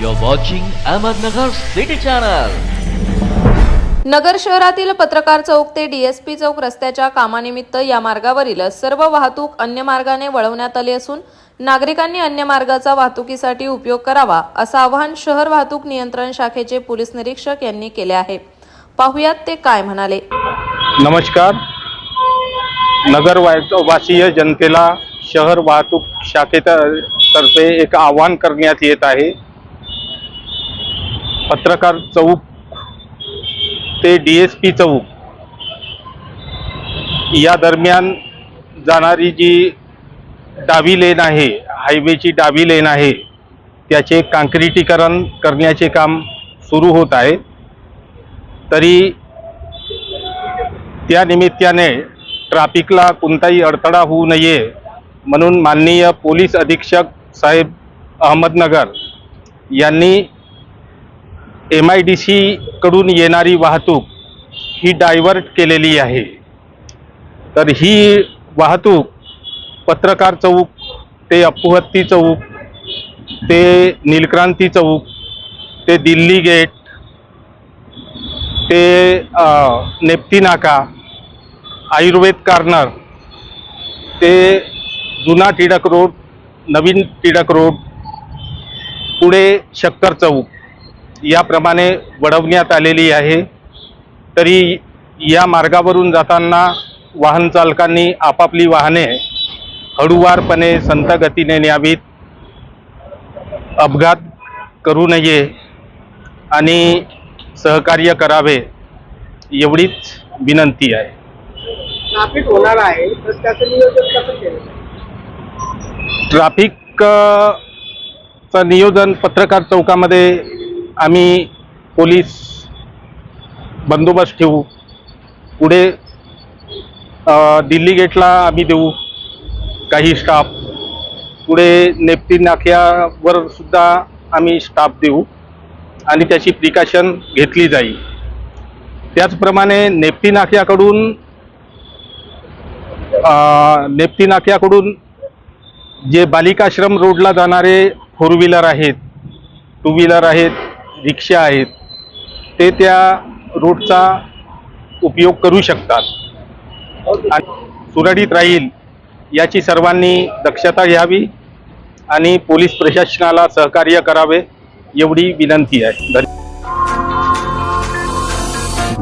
You're watching Ahmednagar City Channel. नगर शहरातील पत्रकार चौक ते डीएसपी चौक रस्त्याच्या कामानिमित्त या मार्गावरील सर्व वाहतूक अन्य मार्गाने वळवण्यात आली असून नागरिकांनी अन्य मार्गाचा वाहतुकीसाठी उपयोग करावा असं आवाहन शहर वाहतूक नियंत्रण शाखेचे पोलीस निरीक्षक यांनी केले आहे. पाहुयात ते काय म्हणाले. नमस्कार. नगर वासीय जनतेला शहर वाहतूक शाखेतर्फे एक आवाहन करण्यात येत आहे. पत्रकार चौक ते डी एस पी चौक. या दरम्यान जाणारी जी डावी लेन आहे हायवेची डावी लेन आहे त्याचे काँक्रिटीकरण करण्याचे काम सुरू होत आहे. तरी त्या निमित्ताने ट्रॅफिकला कोणताही अडथळा होऊ नये म्हणून माननीय पोलीस अधीक्षक साहेब अहमदनगर यांनी एम आय डी सीकडून येणारी वाहतूक ही डायव्हर्ट केलेली आहे. तर ही वाहतूक पत्रकार चौक ते अपुहत्ती चौक ते नीलक्रांती चौक ते दिल्ली गेट ते नेप्ती नाका आयुर्वेद कार्नर ते जुना टिळक रोड नवीन टिळक रोड पुढे शक्कर चौक. याप्रमाणे वळवण्यात आलेली आहे. तरी या मार्गावरून जाताना वाहन चालकांनी आपापली वाहने हळूवारपणे संत गतीने न्यावीत. अपघात करू नये आणि सहकार्य करावे एवढीच विनंती आहे. ट्रॅफिक होणार आहे तर त्याचं नियोजन कसं केलं? ट्रॅफिक अ, चं नियोजन पत्रकार चौकामध्ये आम्ही पोलीस बंदोबस्त ठेवू. पुढे दिल्ली गेटला आम्ही देऊ. काही स्टाफ पुढे नेप्टी नाक्यावर सुद्धा आम्ही स्टाफ देऊ. आणि त्याची प्रिकॉशन घेतली जाईल. त्याचप्रमाणे नेप्टी नाक्याकडून नेप्टी नाक्याकडून जे बालिकाश्रम रोडला जाणारे फोर व्हीलर आहेत टू व्हीलर आहेत रिक्षा आहेत ते त्या रोडचा उपयोग करू शकतात. आणि सुरळीत राहील याची सर्वांनी दक्षता घ्यावी आणि पोलीस प्रशासनाला सहकार्य करावे एवढी विनंती आहे. धन्यवाद.